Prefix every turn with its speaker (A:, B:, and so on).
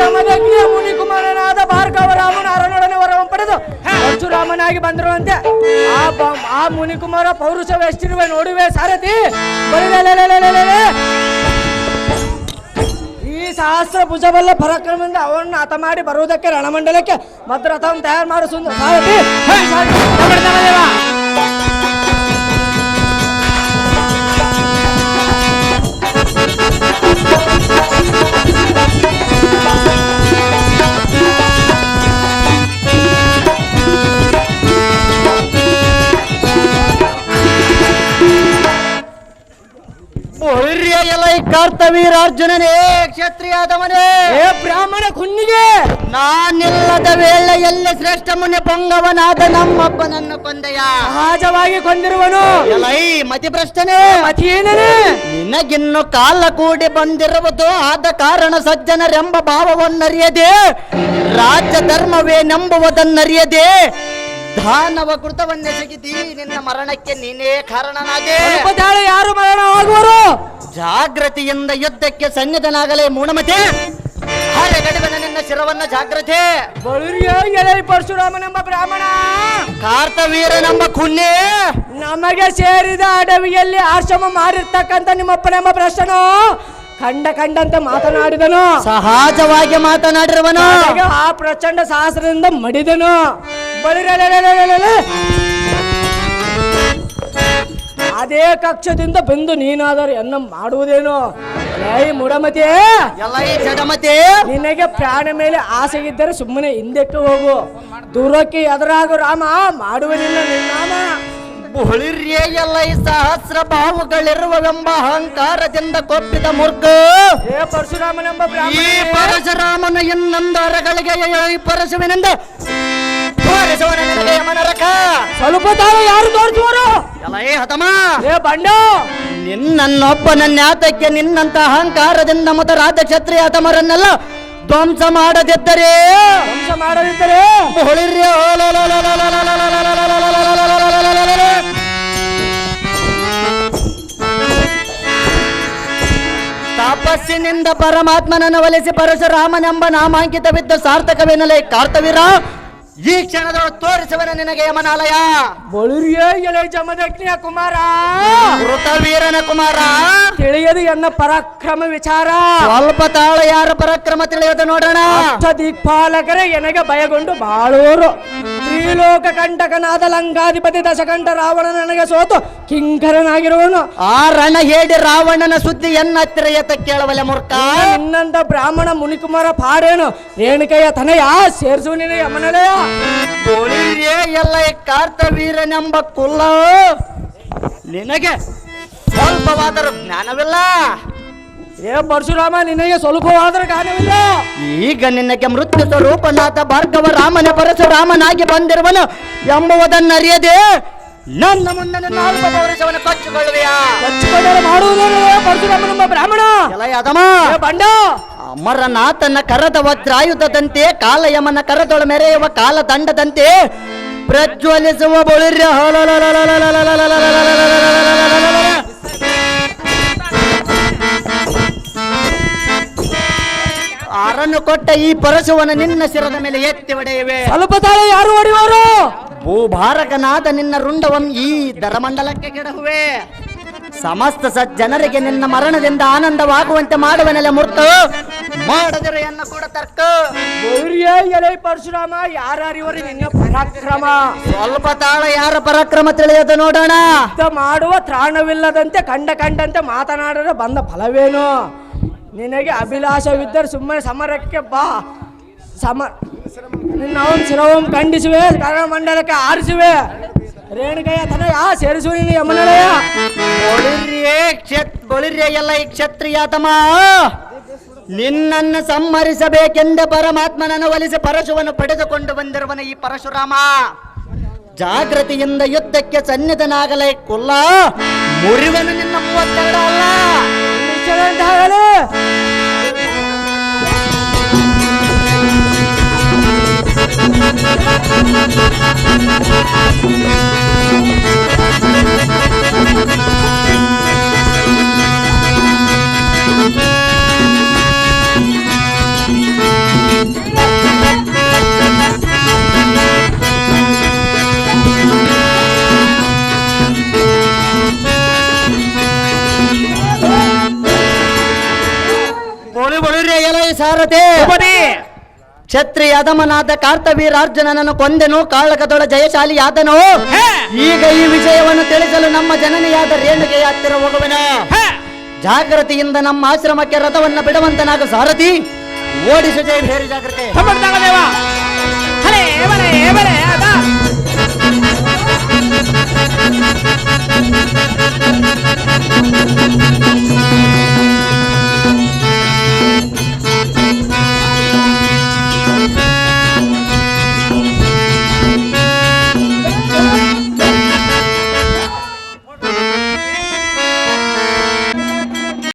A: ಜಮದಗ್ನಿಯ ಮುನಿಕುಮಾರನಾದ ಭಾರ್ಗವ ರಾಮನ ಅರನೊಡನೆ ವರವನ್ನು ಪಡೆದು ಪರಶುರಾಮನಾಗಿ ಬಂದಿರುವಂತೆ. ಆ ಆ ಮುನಿಕುಮಾರ ಪೌರುಷವೆಷ್ಟಿರುವೆ ನೋಡುವೆ ಸಾರಥಿ. ಈ ಸಹಸ್ರ ಭುಜಬಲ್ಲ ಪರಾಕ್ರಮದಿಂದ ಅವನ್ನ ಹತ ಮಾಡಿ ಬರುವುದಕ್ಕೆ ರಣಮಂಡಲಕ್ಕೆ ಭದ್ರಥವನ್ನು ತಯಾರು ಮಾಡು ಸುಂದರ ಸಾರಥಿ. ಹೇ, ಸಾರಥಿ, ತಮಿಳು ತಮಿಳೇವ?
B: ಎಲ್ಲ ಈ ಕರ್ತವೀರಾರ್ಜುನನೇ ಕ್ಷತ್ರಿಯಾದವನೇ
A: ಏ ಬ್ರಾಹ್ಮಣ ಕುಣ್ಣಿಗೆ.
B: ನಾನಿಲ್ಲದ ವೇಳೆಯಲ್ಲಿ ಶ್ರೇಷ್ಠ ಮುನಿ ಪೊಂಗವನಾದ ನಮ್ಮಪ್ಪನನ್ನು ಕೊಂದೆಯ.
A: ಸಹಜವಾಗಿ ಕೊಂದಿರುವನು.
B: ಎಲೈ ಮತಿಭ್ರಷ್ಟನೇ.
A: ಮತಿಯೇನೇ
B: ನಿನಗಿನ್ನು ಕಾಲ ಕೂಡಿ ಬಂದಿರುವುದು ಆದ ಕಾರಣ ಸಜ್ಜನರೆಂಬ ಭಾವವನ್ನರಿಯದೆ ರಾಜ್ಯ ಧರ್ಮವೇನೆಂಬುವುದನ್ನರಿಯದೆ ದಾನವ ಕೃತವನ್ನೆಸಗಿದಿ ನಿನ್ನ ಮರಣಕ್ಕೆ ನೀನೇ ಕಾರಣನಾದೆ.
A: ಯಾರು ಮರಣವಾಗುವರು
B: ಜಾಗೃತಿಯಿಂದ ಯುದ್ಧಕ್ಕೆ ಸನ್ನಿಧನಾಗಲೇ ಮೂಢಮತೆ ಗಡಿವನ ನಿನ್ನ ಶಿರವನ್ನ ಜಾಗ್ರತೆ.
A: ಪರಶುರಾಮನೆಂಬ ಬ್ರಾಹ್ಮಣ.
B: ನಮ್ಮ ಕುನ್ನೆ
A: ನಮಗೆ ಸೇರಿದ ಅಡವಿಯಲ್ಲಿ ಆಶ್ರಮ ಮಾಡಿರ್ತಕ್ಕಂಥ ನಿಮ್ಮಪ್ಪನೆಂಬ ಪ್ರಶ್ನನು ಕಂಡ ಕಂಡಂತೆ ಮಾತನಾಡಿದನು.
B: ಸಹಜವಾಗಿ ಮಾತನಾಡಿರುವನು.
A: ಆ ಪ್ರಚಂಡ ಸಹಸ್ರದಿಂದ ಮಡಿದನು. ಬಳಿರೆಲೆಲೆಲೆಲೆಲೆ. ಅದೇ ಕಕ್ಷದಿಂದ ಬಂದು ನೀನಾದರೂ ಎನ್ನ ಮಾಡುವುದೇನು? ಏಯ್ ಮುಡಮತಿ
B: ಎಲ್ಲ ಈ ಜಡಮತೆ
A: ನಿನಗೆ ಪ್ರಾಣ ಮೇಲೆ ಆಸೆ ಇದ್ದರೆ ಸುಮ್ಮನೆ ಹಿಂದಕ್ಕೆ ಹೋಗು. ದೂರಕ್ಕೆ ಎದುರಾಗು ರಾಮ ಮಾಡುವನಿಲ್ಲ ನಿನ್ನಾಮ
B: ಬುಳಿರ್ಯೇ ಎಲ್ಲ ಈ ಸಹಸ್ರ ಭಾವಗಳಿರುವವೆಂಬ ಅಹಂಕಾರದಿಂದ ಕೊಪ್ಪಿದ ಮೂರ್ಖ
A: ಏ ಪರಶುರಾಮನೆಂಬ
B: ಈ
A: ಬ್ರಾಹ್ಮಣ
B: ಪರಶುರಾಮನ ಇನ್ನೊಂದು ಅರಗಳಿಗೆ ಈ ಪರಶುವಿನಿಂದ ನಿನಗೆ ಯಮನರಕ
A: ಸ್ವಲ್ಪ ತಾವು ಯಾರು ತೋರಿಸುವರು
B: ಎಲ್ಲ ಏ ಹತಮ.
A: ಏ ಬಂಡ.
B: ನಿನ್ನಂತ ಅಹಂಕಾರದಿಂದ ಮತರಾದ ಕ್ಷತ್ರಿಯ ಹತಮರನ್ನೆಲ್ಲ ಧ್ವಂಸ ಮಾಡದಿದ್ದರೆ?
A: ಧ್ವಂಸ ಮಾಡದಿದ್ದರೆ?
B: ಬುಳಿರ್ಯ ತಪಸ್ಸಿನಿಂದ ಪರಮಾತ್ಮನನ್ನು ಒಲಿಸಿ ಪರಶುರಾಮನೆಂಬ ನಾಮಾಂಕಿತವಿದ್ದ ಸಾರ್ಥಕವೆನ್ನಲೇ ಕಾರ್ತವೀರ. ಈ ಕ್ಷಣದೊಳಗೆ ತೋರಿಸುವನ ನಿನಗೆ ಯಮನಾಲಯ.
A: ಬಳುರಿಯೇ ಎಲೆ ಜಮದಗ್ನಿಯ ಕುಮಾರ.
B: ಮೃತವೀರನ ಕುಮಾರ.
A: ತಿಳಿಯದು ಎನ್ನ ಪರಾಕ್ರಮ ವಿಚಾರ.
B: ಸ್ವಲ್ಪ ತಾಳ ಯಾರ ಪರಾಕ್ರಮ ತಿಳಿಯೋದು ನೋಡೋಣ.
A: ಅಷ್ಟ ದಿಕ್ಪಾಲಕರೇ ಎನಗೆ ಭಯಗೊಂಡು ಬಾಳೋರು. ತ್ರಿಲೋಕ ಕಂಟಕನಾದ ಲಂಗಾಧಿಪತಿ ದಶಕಂಠ ರಾವಣ ನನಗೆ ಸೋತು ಕಿಂಕರನಾಗಿರುವನು.
B: ಆ ರಣ ಹೇಳಿ ರಾವಣನ ಸುದ್ದಿ ಎನ್ನ ಹತ್ತಿರ ಎತ್ತ ಕೇಳವಲ್ಲ ಮೂರ್ಖ.
A: ನಿನ್ನಂತ ಬ್ರಾಹ್ಮಣ ಮುನಿಕುಮಾರ ಪಾಡೇನು? ರೇಣುಕಯ್ಯ ತನಯ ಸೇರಿಸು ನಿನ ಯಮನಲಯ.
B: ಬೊಳಿರ್ಯೇ ಎಲ್ಲ ಕಾರ್ತವೀರನೆಂಬ ಕುಲ್ಲ ನಿನಗೆ ಸ್ವಲ್ಪವಾದರೂ ಜ್ಞಾನವಿಲ್ಲ?
A: ಏ ಪರಶುರಾಮ ನಿನಗೆ ಸ್ವಲ್ಪವಾದರೂ ಕಾರಣವಿಲ್ಲ
B: ಈಗ ನಿನಗೆ ಮೃತ್ಯು ಸ್ವರೂಪನಾಥ ಭಾರ್ಗವ ರಾಮನ ಪರಶುರಾಮನಾಗಿ ಬಂದಿರುವನು ಎಂಬುವುದನ್ನರಿಯದೆ ನನ್ನ ಮುಂದೆ ಅಲ್ಪ ಪೌರುಷವನ್ನು ಕೊಚ್ಚಿಕೊಳ್ಳುವೆಯಾ?
A: ಕಚ್ಚಿಕೊಂಡರೆ ಬ್ರಾಹ್ಮಣ? ಬಂಡ!
B: ಅಮರನಾಥನ ಕರದ ವಜ್ರಾಯುಧದಂತೆ ಕಾಲಯಮನ ಕರದೊಳ ಮೆರೆಯುವ ಕಾಲ ದಂಡದಂತೆ ಪ್ರಜ್ವಲಿಸುವ ಬೊಳಿರ್ಯ. ಅರನು ಕೊಟ್ಟ ಈ ಪರಶುವನ ನಿನ್ನ ಶಿರದ ಮೇಲೆ ಎತ್ತಿ ಒಡೆಯುವೆ
A: ಸ್ವಲ್ಪ ತಾಳೆ ಯಾರು ಹೊಡೆಯುವರು?
B: ಭೂಭಾರಕನಾದ ನಿನ್ನ ರುಂಡವಂ ಈ ದರಮಂಡಲಕ್ಕೆ ಕೆಡಹುವೆ. ಸಮಸ್ತ ಸಜ್ಜನರಿಗೆ ನಿನ್ನ ಮರಣದಿಂದ ಆನಂದವಾಗುವಂತೆ ಮಾಡುವನೆಲ್ಲ ಮೂರ್ತ ಕೂಡ ತರ್ಕ.
A: ಗೌರಿಯ ಎಲೆ ಪರಶುರಾಮ ಯಾರ್ಯಾರಿವರು ನಿನ್ನ ಪರಾಕ್ರಮ?
B: ಸ್ವಲ್ಪ ತಾಳ ಯಾರ ಪರಾಕ್ರಮ ತಿಳಿಯದ ನೋಡೋಣ.
A: ಯುದ್ಧ ಮಾಡುವ ತ್ರಾಣವಿಲ್ಲದಂತೆ ಕಂಡ ಕಂಡಂತೆ ಮಾತನಾಡಲು ಬಂದ ಫಲವೇನು? ನಿನಗೆ ಅಭಿಲಾಷವಿದ್ದರೆ ಸುಮ್ಮನೆ ಸಮರಕ್ಕೆ ಬಾ. ಸಮ ನಿನ್ನ ಅವನ್ ಶಿರವಂ ಖಂಡಿಸುವೆ ಮಂಡಲಕ್ಕೆ ಆರಿಸುವೆ. ರೇಣುಕಯ್ಯ ತನ ಯಾ ಸೇರಿಸುವ ನಿನ್ನ ಯಮನಲಯ
B: ಬೊಳಿರ್ಯೇ ಕ್ಷತ್ ಬೊಳಿರ್ಯ ಎಲ್ಲ ಈ ಕ್ಷತ್ರಿಯಾತಮ ನಿನ್ನನ್ನು ಸಂಹರಿಸಬೇಕೆಂದ ಪರಮಾತ್ಮನನ್ನು ಒಲಿಸಿ ಪರಶುವನ್ನು ಪಡೆದುಕೊಂಡು ಬಂದಿರುವನು ಈ ಪರಶುರಾಮ. ಜಾಗೃತಿಯಿಂದ ಯುದ್ಧಕ್ಕೆ ಸನ್ನಿಧನಾಗಲೇ ಕುಲ್ಲ ಮುರಿವನು ನಿನ್ನ ಮೂವತ್ತೆರಡು ಅಲ್ಲ.
C: ಬರು ಬರುರೇ
B: ಕಾರ್ತವೀರ ಸಾರಥಿ. ಕಾರ್ತವೀರಾರ್ಜುನನನ್ನು ಕೊಂದೆನು ಕಾಳಕದೊಳ ಜಯಶಾಲಿ
C: ಆದನು
B: ಈಗ ಈ ವಿಷಯವನ್ನು ತಿಳಿಸಲು ನಮ್ಮ ಜನನಿಯಾದ ರೇಣುಗೆಯ ಹತ್ತಿರ ಹೋಗುವನ. ಜಾಗೃತಿಯಿಂದ ನಮ್ಮ ಆಶ್ರಮಕ್ಕೆ ರಥವನ್ನ ಬಿಡುವಂತನಾಗ ಸಾರಥಿ. ಓಡಿಸು ಜಯ ಭೇರಿ ಜಾಗ್ರತೆ